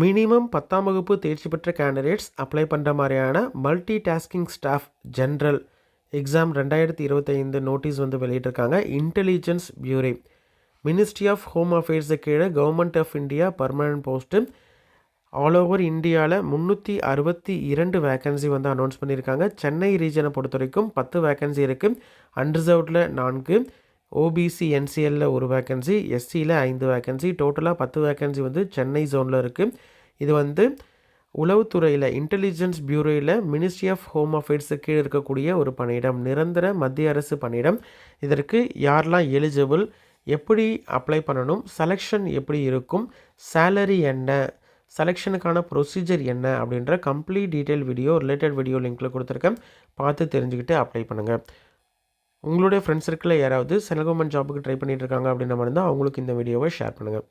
Minimum பத்தாம் வகுப்பு தேர்ச்சி பெற்ற கேண்டிடேட்ஸ் அப்ளை பண்ணுற மாதிரியான multi tasking staff general exam ரெண்டாயிரத்தி இருபத்தைந்து நோட்டீஸ் வந்து வெளியிட்டிருக்காங்க. Intelligence Bureau Ministry of Home Affairs கீழே Government of India permanent post all over இந்தியாவில் முந்நூற்றி அறுபத்தி இரண்டு வேக்கன்சி வந்து அனௌன்ஸ் பண்ணியிருக்காங்க. சென்னை ரீஜனை பொறுத்த வரைக்கும் பத்து வேக்கன்சி இருக்குது அன்ரிசர்வ்டில் நான்கு. ஓபிசி என்சிஎல்ல ஒரு வேக்கன்சி எஸ்சியில் ஐந்து வேக்கன்சி டோட்டலாக பத்து வேக்கன்சி வந்து சென்னை ஜோனில் இருக்குது இது வந்து உளவுத்துறையில் இன்டெலிஜென்ஸ் பியூரோவில் மினிஸ்ட்ரி ஆஃப் ஹோம் அஃபேர்ஸு கீழே இருக்கக்கூடிய ஒரு பணியிடம் நிரந்தர மத்திய அரசு பணியிடம். இதற்கு யாரெல்லாம் எலிஜிபிள் எப்படி அப்ளை பண்ணணும் செலெக்ஷன் எப்படி இருக்கும் சேலரி என்ன செலெக்ஷனுக்கான ப்ரொசீஜர் என்ன அப்படின்ற complete detail video related video லிங்க்கில் கொடுத்துருக்கேன். பார்த்து தெரிஞ்சுக்கிட்டு அப்ளை பண்ணுங்கள் உங்களுடைய ஃப்ரெண்ட்ஸ் சர்க்கிளில் யாராவது சென்ட்ரல் கவர்மெண்ட் ஜாபுக்கு ட்ரை பண்ணிட்டு இருக்காங்க அப்படின்ற மாதிரி இருந்தால் அவங்களுக்கு இந்த வீடியோவை ஷேர் பண்ணுங்கள்